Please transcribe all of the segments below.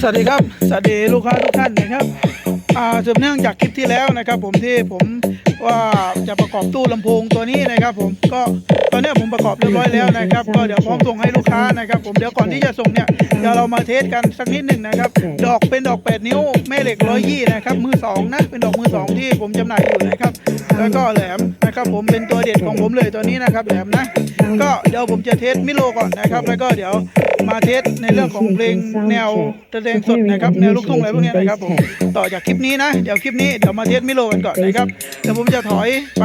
สวัสดีครับ สวัสดีลูกค้าทุกท่านนะครับอ่าสืบเนื่องจากคลิปที่แล้วนะครับ ผมที่ผมว่าจะประกอบตู้ลำโพงตัวนี้นะครับ ผมก็ตอนนี้ผมประกอบเรียบร้อยแล้วนะครับ ก็เดี๋ยวพร้อมส่งให้ลูกค้านะครับ ผมเดี๋ยวก่อนที่จะส่งเนี่ยเดี๋ยวเรามาเทสกันสักนิดหนึ่งนะครับ ดอกเป็นดอก 8 นิ้วแม่เหล็กร้อยยี่นะครับมือสองนะเป็นดอกมือสองที่ผมจำหน่ายอยู่นะครับ แล้วก็แหลมนะครับ ผมเป็นตัวเด็ดของผมเลยตัวนี้นะครับแหลมนะ ก็เดี๋ยวผมจะเทสมิโลก่อนนะครับ แล้วก็เดี๋ยว มาเทสในเรื่องของเพลงแนวเพลงสดนะครับแนวลูกทุ่งอะไรพวกนี้นะครับผมต่อจากคลิปนี้นะเดี๋ยวคลิปนี้เดี๋ยวมาเทสมิโลกันก่อนนะครับเดี๋ยวผมจะถอยไป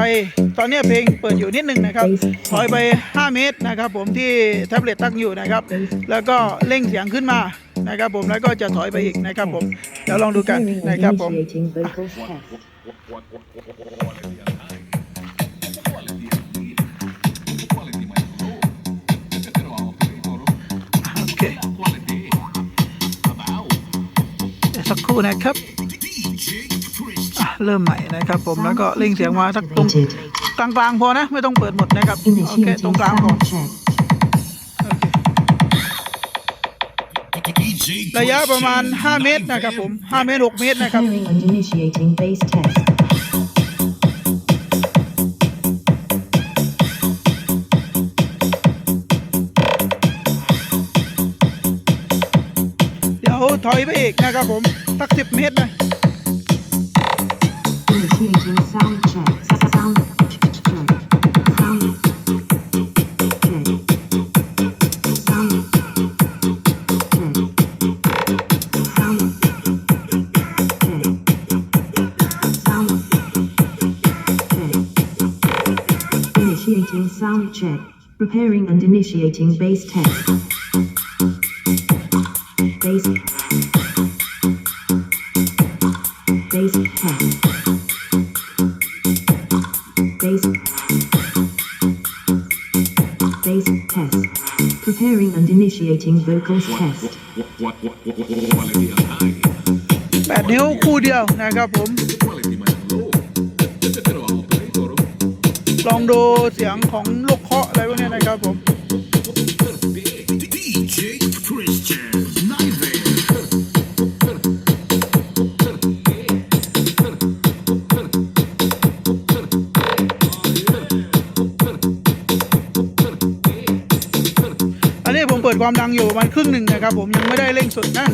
ตอนนี้เพลงเปิดอยู่นิดนึงนะครับถอยไป 5 เมตรนะครับ ผมที่แท็บเล็ตตั้งอยู่นะครับ แล้วก็เร่งเสียงขึ้นมานะครับ ผมแล้วก็จะถอยไปอีกนะครับผมเดี๋ยวลองดูกันนะครับผม สักครู่นะครับอะเริ่มใหม่นะครับผมแล้วก็เร่งเสียงมาสักตรง Activated. กลางๆพอนะ ไม่ต้องเปิดหมดนะครับโอเคตรง Initiating กลางพอ sound check. โอเคระยะประมาณ 5 เมตรนะครับผม 5 เมตร 6 เมตรนะครับ ถอยไปอีกนะครับผม สัก 10 เมตรนะ Initiating sound check. Sound check. Sound Bass test. Bass. Bass test. Preparing and initiating vocals test. 8นิ้วคู่เดียวนะครับผม ลองดูเสียงของลูกเคาะอะไรพวกนี้นะครับผม ปิดความดังอยู่ประมาณครึ่งหนึ่งนะครับผมยังไม่ได้เร่งสุดนะ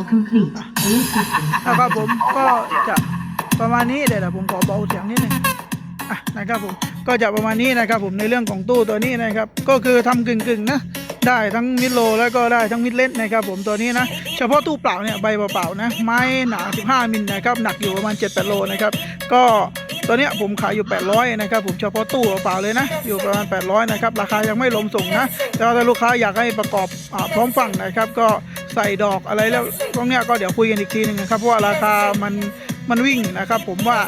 now complete. All systems นะครับผมก็จะประมาณนี้เดี๋ยวผมขอเบาเสียงนิดหนึงอะนะครับผมก็จะประมาณนี้นะครับผมในเรื่องของตู้ตัวนี้นะครับ ก็คือทำกึ่งๆนะได้ทั้งมิดโลแล้วก็ได้ทั้งมิดเลนนะครับผมตัวนี้นะเฉพาะตู้เปล่าเนี่ยใบเปล่าๆนะไม้หนา 15 มิลนะครับหนักอยู่ประมาณ7-8โลนะครับก็ ตัวเนี้ยผมขายอยู่ 800 นะครับ ผมเฉพาะตู้เปล่าเลยนะ อยู่ประมาณ 800 นะครับ ราคายังไม่ลมส่งนะ แต่ว่าถ้าลูกค้าอยากให้ประกอบอพร้อมฝั่งนะครับ ก็ใส่ดอกอะไรแล้วพวกเนี้ยก็เดี๋ยวคุยกันอีกทีหนึ่งนะครับ เพราะว่าราคามันมันวิ่งนะครับ ผมว่า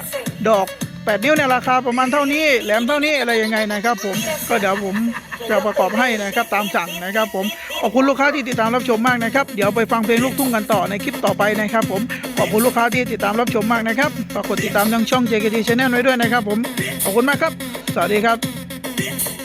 ดอก 8 นิ้วเนี่ยราคาประมาณเท่านี้แหลมเท่านี้อะไรยังไงนะครับ ผมก็เดี๋ยวผมจะประกอบให้นะครับตามสั่งนะครับ ผมขอบคุณลูกค้าที่ติดตามรับชมมากนะครับ เดี๋ยวไปฟังเพลงลูกทุ่งกันต่อในคลิปต่อไปนะครับ ผมขอบคุณลูกค้าที่ติดตามรับชมมากนะครับฝากกดติดตามทางช่อง JKT Channel ไว้ด้วยนะครับ ผมขอบคุณมากครับ สวัสดีครับ